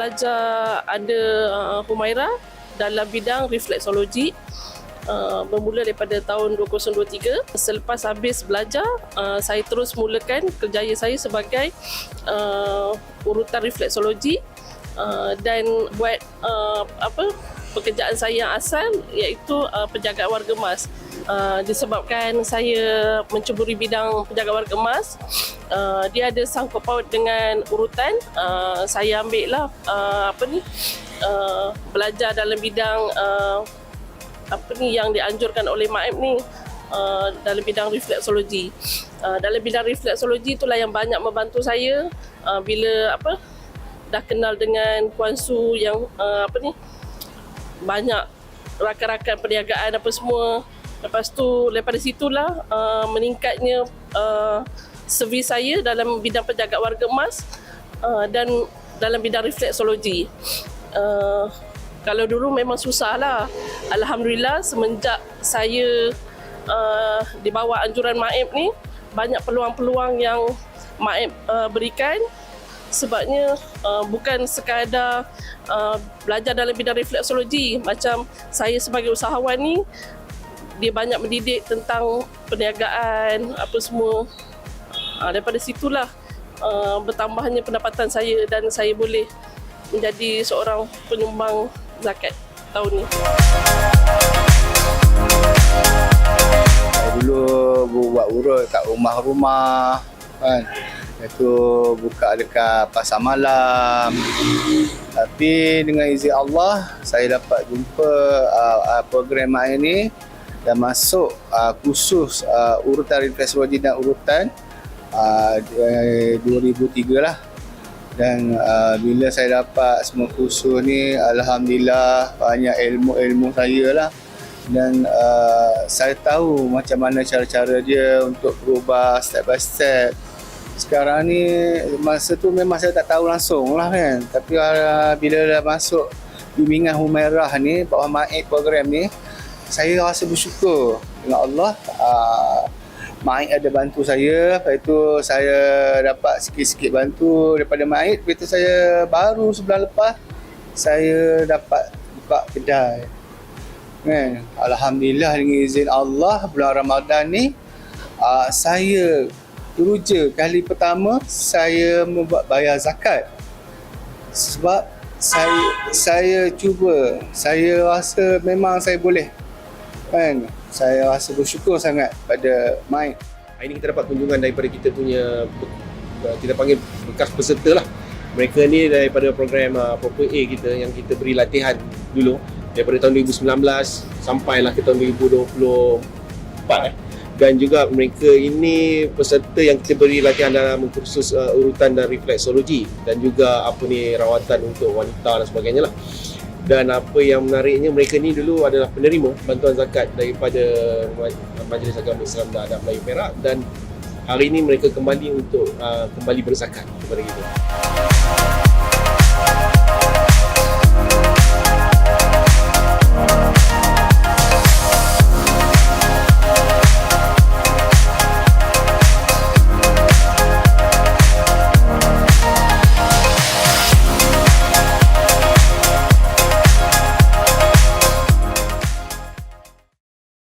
belajar ada uh, Humaira dalam bidang refleksologi uh, bermula daripada tahun 2023. Selepas habis belajar, uh, saya terus mulakan kerjaya saya sebagai uh, urutan refleksologi uh, dan buat uh, apa pekerjaan saya yang asal iaitu uh, penjagaan warga emas. Uh, disebabkan saya menceburi bidang penjagaan warga emas, uh, dia ada sangkut paut dengan urutan. Uh, saya ambil lah uh, apa ni uh, belajar dalam bidang uh, apa ni yang dianjurkan oleh Maib ni uh, dalam bidang refleksologi. Uh, dalam bidang refleksologi itulah yang banyak membantu saya uh, bila apa dah kenal dengan Puan Su yang uh, apa ni banyak rakan-rakan perniagaan apa semua. Lepas tu daripada situlah uh, meningkatnya uh, servis saya dalam bidang penjagaan warga emas uh, dan dalam bidang refleksologi. Uh, kalau dulu memang susah lah. Alhamdulillah semenjak saya uh, di bawah anjuran Maib ni banyak peluang-peluang yang Maib uh, berikan sebabnya uh, bukan sekadar uh, belajar dalam bidang refleksologi macam saya sebagai usahawan ni dia banyak mendidik tentang perniagaan apa semua uh, daripada situlah uh, bertambahnya pendapatan saya dan saya boleh menjadi seorang penyumbang zakat tahun ni. Dulu buat urut kat rumah-rumah kan. Lepas tu buka dekat pasar malam. Tapi dengan izin Allah, saya dapat jumpa uh, uh, program main ni dan masuk uh, khusus uh, urutan refleksologi dan urutan uh, 2003 lah. Dan uh, bila saya dapat semua kursus ni, Alhamdulillah banyak ilmu-ilmu saya lah dan uh, saya tahu macam mana cara-cara dia untuk berubah step by step. Sekarang ni masa tu memang saya tak tahu langsung lah kan. Tapi uh, bila dah masuk bimbingan Humairah ni, bawah Ma'id program ni, saya rasa bersyukur dengan Allah. Uh, Ma'id ada bantu saya, lepas tu saya dapat sikit-sikit bantu daripada Ma'id. Lepas tu saya baru sebulan lepas, saya dapat buka kedai kan alhamdulillah dengan izin Allah bulan Ramadan ni uh, saya teruja kali pertama saya membuat bayar zakat. Sebab saya saya cuba saya rasa memang saya boleh. Kan? Saya rasa bersyukur sangat pada Mike. Hari ini kita dapat kunjungan daripada kita punya kita panggil bekas peserta lah. Mereka ni daripada program uh, Proper A kita yang kita beri latihan dulu. Daripada tahun 2019 sampailah ke tahun 2024 eh. Dan juga mereka ini peserta yang kita beri latihan dalam kursus uh, urutan dan refleksologi dan juga apa ni rawatan untuk wanita dan sebagainya lah. Dan apa yang menariknya mereka ni dulu adalah penerima bantuan zakat daripada Majlis Agama Islam dan Adat Melayu Perak dan hari ini mereka kembali untuk uh, kembali berzakat kepada kita.